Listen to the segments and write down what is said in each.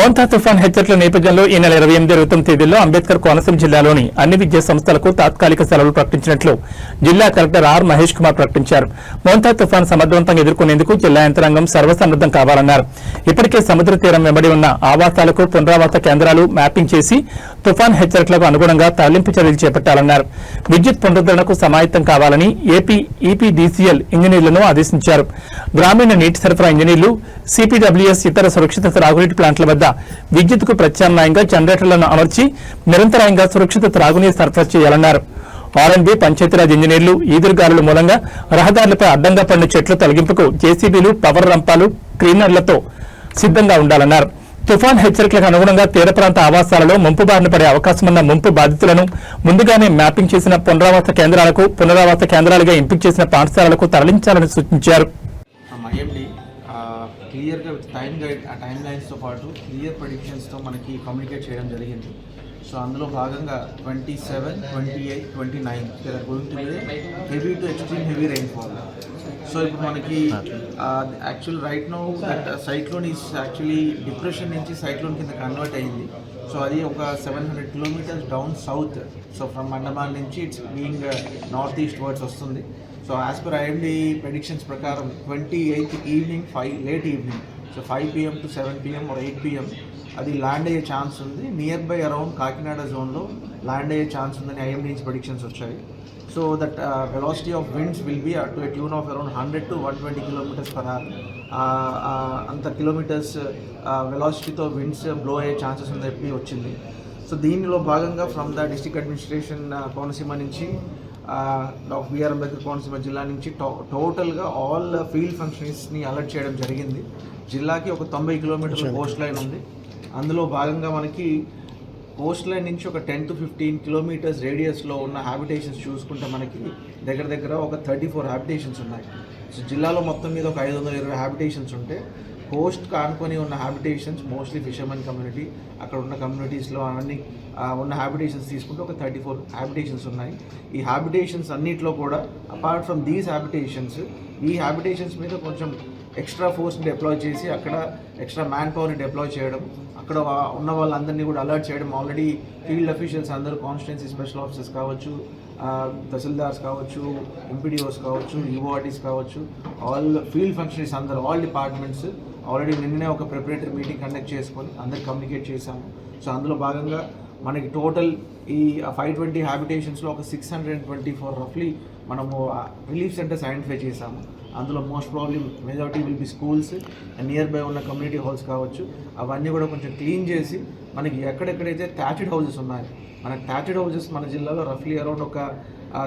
మోంతా తుఫాన్ హెచ్చరికల నేపథ్యంలో ఈ నెల ఇరవై ఎనిమిది ఇరవై తేదీల్లో అంబేద్కర్ కోనసీమ జిల్లాలోని అన్ని విద్యా సంస్థలకు తాత్కాలిక సెలవులు ప్రకటించినట్లు జిల్లా కలెక్టర్ ఆర్ మహేష్ కుమార్ ప్రకటించారు. మోంతా తుఫాన్ సమర్థవంతంగా ఎదుర్కొనేందుకు జిల్లా యంత్రాంగం సర్వసన్నద్దం కావాలన్నారు. ఇప్పటికే సముద్ర తీరం వెంబడి ఉన్న ఆవాసాలకు పునరావాస కేంద్రాలు మ్యాపింగ్ చేసి తుఫాన్ హెచ్చరికలకు అనుగుణంగా తరలింపు చర్యలు చేపట్టాలన్నారు. విద్యుత్ పునరుద్ధరణకు సమాయత్తం కావాలని ఏపీ ఈపీడీసీఎల్ ఇంజనీర్లను ఆదేశించారు. గ్రామీణ నీటి సరఫరా ఇంజనీర్లు సిపిడబ్ల్యూఎస్ ఇతర సురక్షిత త్రాగునీటి ప్లాంట్ల వద్ద విద్యుత్కు ప్రత్యామ్నాయంగా జనరేటర్లను అమర్చి నిరంతరాయంగా సురక్షిత త్రాగునీరు సరఫరా చేయాలన్నారు. ఆర్ఎండ్బి పంచాయతీరాజ్ ఇంజనీర్లు ఈదురుగాలుల మూలంగా రహదారులపై అడ్డంగా పడిన చెట్ల తొలగింపుకు జేసీబీలు పవర్ రంపాలు క్లీనర్లతో సిద్ధంగా ఉండాలన్నారు. తుఫాన్ హెచ్చరికలకు అనుగుణంగా తీర ప్రాంత ఆవాసాలలో ముంపు బారిన పడే అవకాశమున్న ముంపు బాధితులను ముందుగానే మ్యాపింగ్ చేసిన పునరావాస కేంద్రాలకు పునరావాస కేంద్రాలుగా ఎంపిక చేసిన పాఠశాలలకు తరలించాలని సూచించారు. క్లియర్గా విత్ టైం గైడ్ ఆ టైం లైన్స్తో పాటు క్లియర్ ప్రొడిక్షన్స్తో మనకి కమ్యూనికేట్ చేయడం జరిగింది. సో అందులో భాగంగా twenty seven twenty eight twenty nine going to heavy to extreme heavy rainfall. So ఇప్పుడు మనకి actual right no that cyclone is actually depression నుంచి సైక్లోన్ కింద కన్వర్ట్ అయింది. సో అది ఒక seven hundred kilometres down south. So from Andaman నుంచి it's being north east wards వస్తుంది. So as per IMD predictions ప్రకారం twenty eighth evening five late evening so five PM to seven PM or eight PM అది land అయ్యే chance ఉంది. Near by around Kakinada జోన్లో land అయ్యే chance ఉందని IMD నుంచి predictions వచ్చాయి. So that velocity of winds will be to a tune of around hundred to one twenty kilometres per hour అంత kilometres వెలాసిటీతో విండ్స్ బ్లో అయ్యే ఛాన్సెస్ ఉందని చెప్పి వచ్చింది. సో దీనిలో భాగంగా from the district administration Konaseema నుంచి డాక్టర్ బిఆర్ అంబేద్కర్ కోనసీమ జిల్లా నుంచి టో టోటల్గా ఆల్ ఫీల్డ్ ఫంక్షన్స్ని అలర్ట్ చేయడం జరిగింది. జిల్లాకి ఒక తొంభై కిలోమీటర్ల కోస్ట్ లైన్ ఉంది. అందులో భాగంగా మనకి కోస్ట్ లైన్ నుంచి ఒక టెన్ టు ఫిఫ్టీన్ కిలోమీటర్స్ రేడియస్లో ఉన్న హ్యాబిటేషన్స్ చూసుకుంటే మనకి దగ్గర దగ్గర ఒక థర్టీ ఫోర్ హ్యాబిటేషన్స్ ఉన్నాయి. సో జిల్లాలో మొత్తం మీద ఒక ఐదు వందల ఇరవై హ్యాబిటేషన్స్ ఉంటే కోస్ట్ కానుకొని ఉన్న హ్యాబిటేషన్స్ మోస్ట్లీ ఫిషర్మెన్ కమ్యూనిటీ అక్కడ ఉన్న కమ్యూనిటీస్లో అవన్నీ ఆ, ఉన్న హ్యాబిటేషన్స్ తీసుకుంటే ఒక థర్టీ ఫోర్ హ్యాబిటేషన్స్ ఉన్నాయి. ఈ హ్యాబిటేషన్స్ అన్నిట్లో కూడా అపార్ట్ ఫ్రమ్ దీస్ హ్యాబిటేషన్స్ ఈ హ్యాబిటేషన్స్ మీద కొంచెం ఎక్స్ట్రా ఫోర్స్ని డిప్లాయ్ చేసి అక్కడ ఎక్స్ట్రా మ్యాన్ పవర్ని డిప్లాయ్ చేయడం అక్కడ వా- ఉన్న వాళ్ళందరినీ కూడా అలర్ట్ చేయడం. ఆల్రెడీ ఫీల్డ్ అఫీషియల్స్ అందరూ కాన్స్టిట్యున్సీ స్పెషల్ ఆఫీసర్స్ కావచ్చు తహసీల్దార్స్ కావచ్చు ఎంపీడీఓస్ కావచ్చు యూఓఆర్టీస్ కావచ్చు ఆల్ ఫీల్డ్ ఫంక్షనరీస్ అందరూ ఆల్ డిపార్ట్మెంట్స్ ఆల్రెడీ నిన్ననే ఒక ప్రిపరేటరీ మీటింగ్ కండక్ట్ చేసుకొని అందరికి కమ్యూనికేట్ చేశాము. సో అందులో భాగంగా మనకి టోటల్ ఈ ఫైవ్ ట్వంటీ హ్యాబిటేషన్స్లో ఒక six hundred and twenty four రఫ్లీ మనము రిలీఫ్ సెంటర్స్ ఐడెంటిఫై చేశాము. అందులో most probably majority will be schools near by ఉన్న కమ్యూనిటీ హాల్స్ కావచ్చు. అవన్నీ కూడా కొంచెం క్లీన్ చేసి మనకి ఎక్కడెక్కడైతే థ్యాచెడ్ హౌసెస్ ఉన్నాయి మన థ్యాచెడ్ హౌసెస్ మన జిల్లాలో రఫ్లీ అరౌండ్ ఒక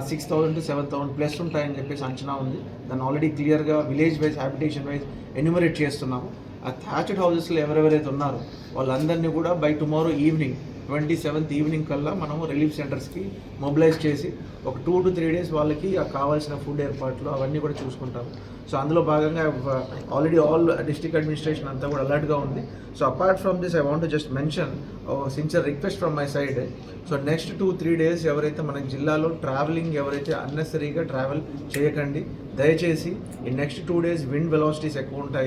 six thousand to seven thousand plus ఉంటాయని చెప్పేసి అంచనా ఉంది. దాన్ని ఆల్రెడీ క్లియర్గా village wise habitation wise enumerate చేస్తున్నాము. ఆ థ్యాచెడ్ హౌసెస్లో ఎవరెవరైతే ఉన్నారో వాళ్ళందరినీ కూడా by tomorrow evening twenty seventh evening కల్లా మనము రిలీఫ్ సెంటర్స్కి మొబిలైజ్ చేసి ఒక టూ టు త్రీ డేస్ వాళ్ళకి ఆ కావాల్సిన ఫుడ్ ఏర్పాట్లు అవన్నీ కూడా చూసుకుంటాం సో అందులో భాగంగా ఆల్రెడీ ఆల్ డిస్ట్రిక్ట్ అడ్మినిస్ట్రేషన్ అంతా కూడా అలర్ట్గా ఉంది. So apart from this I want just mention sincere request from my side so next two three days ఎవరైతే మన జిల్లాలో ట్రావెలింగ్ ఎవరైతే అన్నెసరీగా ట్రావెల్ చేయకండి దయచేసి ఈ next two days wind velocities ఎక్కువ ఉంటాయి.